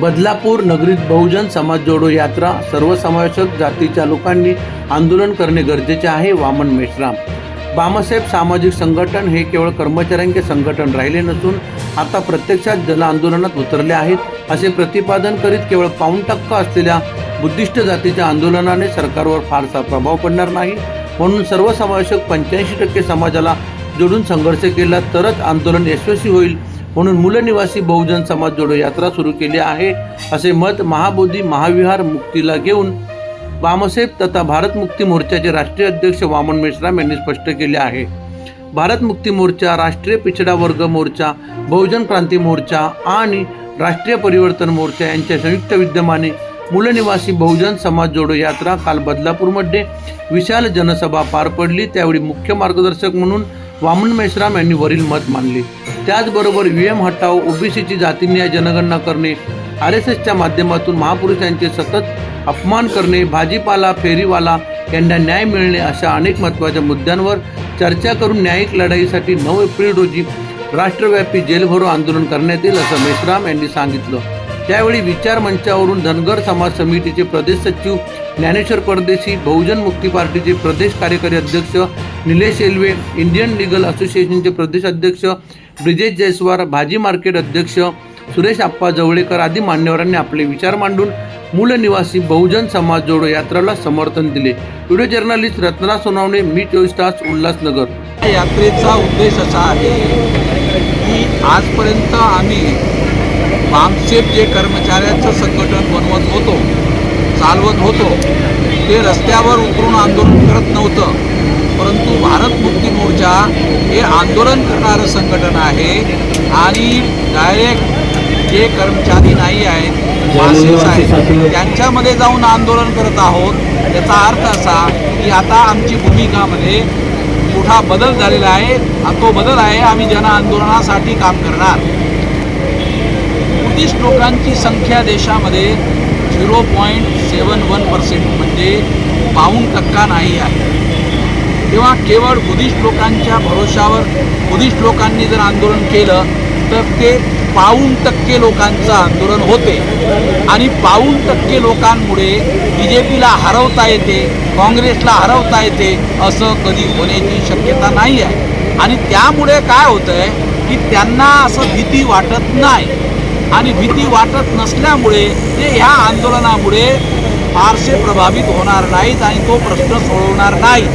बदलापूर नगरीत बहुजन समाज जोडो यात्रा सर्वसमावेशक जातीच्या लोकांनी आंदोलन करणे गरजेचे आहे वामन मेश्राम. बामासाहेब सामाजिक संघटन हे केवळ कर्मचाऱ्यांचे संघटन राहिले नसून आता प्रत्यक्षात जल आंदोलनात उतरले आहेत असे प्रतिपादन करीत केवळ पाऊण टक्का असलेल्या बुद्धिस्ट जातीच्या आंदोलनाने सरकारवर फारसा प्रभाव पडणार नाही. म्हणून सर्वसमावेशक पंच्याऐंशी टक्के समाजाला जोडून संघर्ष केला तरच आंदोलन यशस्वी होईल म्हणून मूलनिवासी बहुजन समाज जोडो यात्रा सुरू केली आहे. असे मत महाबोधी महाविहार मुक्तीला घेऊन बामसेब तथा भारत मुक्ती मोर्चाचे राष्ट्रीय अध्यक्ष वामन मेश्राम यांनी स्पष्ट केले आहे. भारत मुक्ती मोर्चा राष्ट्रीय पिछडा वर्ग मोर्चा बहुजन क्रांती मोर्चा आणि राष्ट्रीय परिवर्तन मोर्चा यांच्या संयुक्त विद्यमाने मूलनिवासी बहुजन समाज जोडो यात्रा काल बदलापूरमध्ये विशाल जनसभा पार पडली. त्यावेळी मुख्य मार्गदर्शक म्हणून वामन मेश्राम यांनी वरील मत मांडले. त्याचबरोबर व्ही एम हटाव ओबीसीची जातीन्याय जनगणना करणे आर एस एसच्या माध्यमातून महापुरुषांचे सतत अपमान करणे भाजीपाला फेरीवाला यांना न्याय मिळणे अशा अनेक महत्त्वाच्या मुद्द्यांवर चर्चा करून न्यायिक लढाईसाठी नऊ एप्रिल रोजी राष्ट्रव्यापी जेलभरो आंदोलन करण्यात येईल असं मेश्राम यांनी सांगितलं. त्यावेळी विचार मंचावरून धनगर समाज समितीचे प्रदेश सचिव ज्ञानेश्वर परदेशी बहुजन मुक्ती पार्टीचे प्रदेश कार्यकारी अध्यक्ष निलेश एल्वे इंडियन लिगल असोसिएशनचे प्रदेश अध्यक्ष ब्रिजेश जयस्वार भाजी मार्केट अध्यक्ष सुरेश आप्पा जवळेकर आदी मान्यवरांनी आपले विचार मांडून मूल निवासी बहुजन समाज जोडो यात्रेला समर्थन दिले. व्हिडिओ जर्नलिस्ट रत्ना सोनावणे मी चोवीस तास उल्हासनगर. या यात्रेचा उद्देश असा आहे की आजपर्यंत आम्ही बामसेप जे कर्मचाऱ्यांचं संघटन बनवत होतो चालवत होतो ते रस्त्यावर उतरून आंदोलन करत नव्हतं. परंतु भारत मुक्ती मोर्चा हे आंदोलन करणारं संघटन आहे आणि डायरेक्ट जे कर्मचारी नाही आहेत मासिक आहेत त्यांच्यामध्ये जाऊन आंदोलन करत आहोत. याचा अर्थ असा की आता आमची भूमिकामध्ये मोठा बदल झालेला आहे आणि तो बदल आहे आम्ही जन आंदोलनासाठी काम करणार. बुद्धिस्ट लोकांची संख्या देशामध्ये zero point seven one percent म्हणजे पाऊण टक्का नाही आहे. तेव्हा केवळ बुद्धिस्ट लोकांच्या भरोशावर बुद्धिस्ट लोकांनी जर आंदोलन केलं तर ते पाऊण टक्के लोकांचं आंदोलन होते. आणि पाऊण टक्के लोकांमुळे बी जे पीला हरवता येते काँग्रेसला हरवता येते असं कधी होण्याची शक्यता नाही आहे. आणि त्यामुळे काय होतं आहे की त्यांना असं भीती वाटत नाही. आणि भीती वाटत नसल्यामुळे ते ह्या आंदोलनामुळे फारसे प्रभावित होणार नाहीत आणि तो प्रश्न सोडवणार नाही.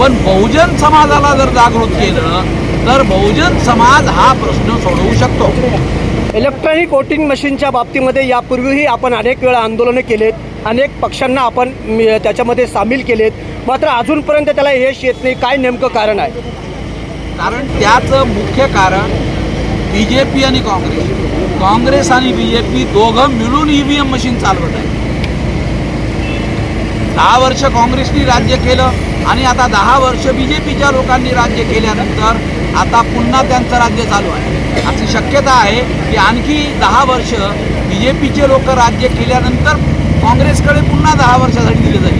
पण बहुजन समाजाला जर जागृत केलं तर बहुजन समाज हा प्रश्न सोडवू शकतो. इलेक्ट्रॉनिक वोटिंग मशीनच्या बाबतीमध्ये यापूर्वीही आपण अनेक वेळा आंदोलनं केलेत. अनेक पक्षांना आपण त्याच्यामध्ये सामील केलेत. मात्र अजूनपर्यंत त्याला यश येत नाही. काय नेमकं कारण आहे? कारण त्याचं मुख्य कारण बी जे पी आणि काँग्रेस. काँग्रेस आणि बी जे पी दोघं मिळून ई व्ही एम मशीन चालवत आहे दहा वर्ष काँग्रेसनी राज्य केलं आणि आता दहा वर्ष बी जे पीच्या लोकांनी राज्य केल्यानंतर आता पुन्हा त्यांचं राज्य चालू आहे. अशी शक्यता आहे की आणखी दहा वर्ष बी जे पीचे लोक राज्य केल्यानंतर काँग्रेसकडे पुन्हा दहा वर्षासाठी दिले जाईल.